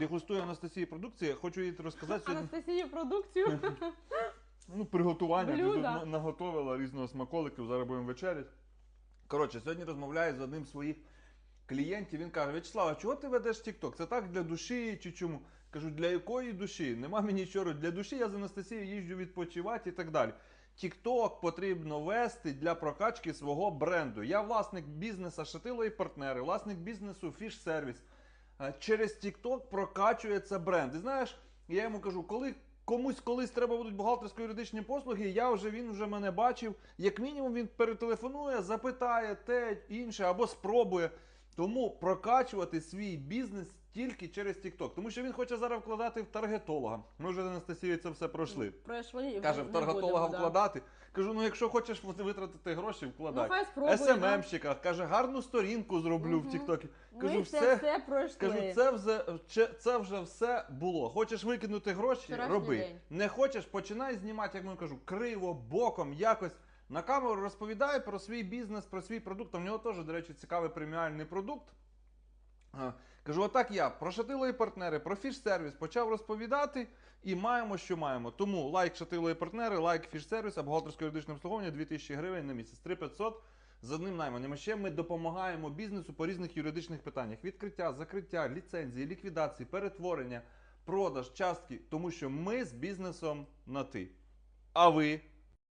дегустую Анастасії продукції. Хочу їй розказати сьогодні Анастасії продукцію. ну, приготування. Ти тут на- наготовила різного смаколиків, зараз будемо вечеряти. Коротше, сьогодні розмовляю з одним з своїх клієнтів. Він каже: Вячеслав, а чого ти ведеш TikTok? Це так для душі чи чому? Кажу, для якої душі? Нема мені чого. Для душі я з Анастасією їжджу відпочивати і так далі. TikTok потрібно вести для прокачки свого бренду. Я власник бізнесу Шатило і партнери, власник бізнесу Fish Service. Е, Через TikTok прокачується бренд. І знаєш, я йому кажу, коли комусь колись треба будуть бухгалтерсько-юридичні послуги, я вже він вже мене бачив. Як мінімум він перетелефонує, запитає те інше або спробує. Тому прокачувати свій бізнес тільки через TikTok. Тому що він хоче зараз вкладати в таргетолога. Ми вже з Анастасією це все пройшли. Пройшли. Каже, в таргетолога будемо, да. вкладати. Кажу, ну якщо хочеш витратити гроші, Ну, вкладай. хай спробує. да. Каже, гарну сторінку зроблю в Мгм. Тіктокі. Ми Кажу, це все, все пройшли. кажу, це вже, це вже все було. Хочеш викинути гроші, Вчорашній роби. день. Не хочеш, починай знімати, як я кажу, криво, боком, якось. На камеру розповідає про свій бізнес, про свій продукт. В нього теж, до речі, цікавий преміальний продукт. Кажу, отак я про шатило і партнери, про фіш-сервіс почав розповідати і маємо, що маємо. Тому лайк шатило і партнери, лайк фіш-сервіс, а бухгалтерське юридичне обслуговування 2000 гривень на місяць, 3500 з одним найманням. А ще ми допомагаємо бізнесу по різних юридичних питаннях: відкриття, закриття, ліцензії, ліквідації, перетворення, продаж, частки, тому що ми з бізнесом на ти. А ви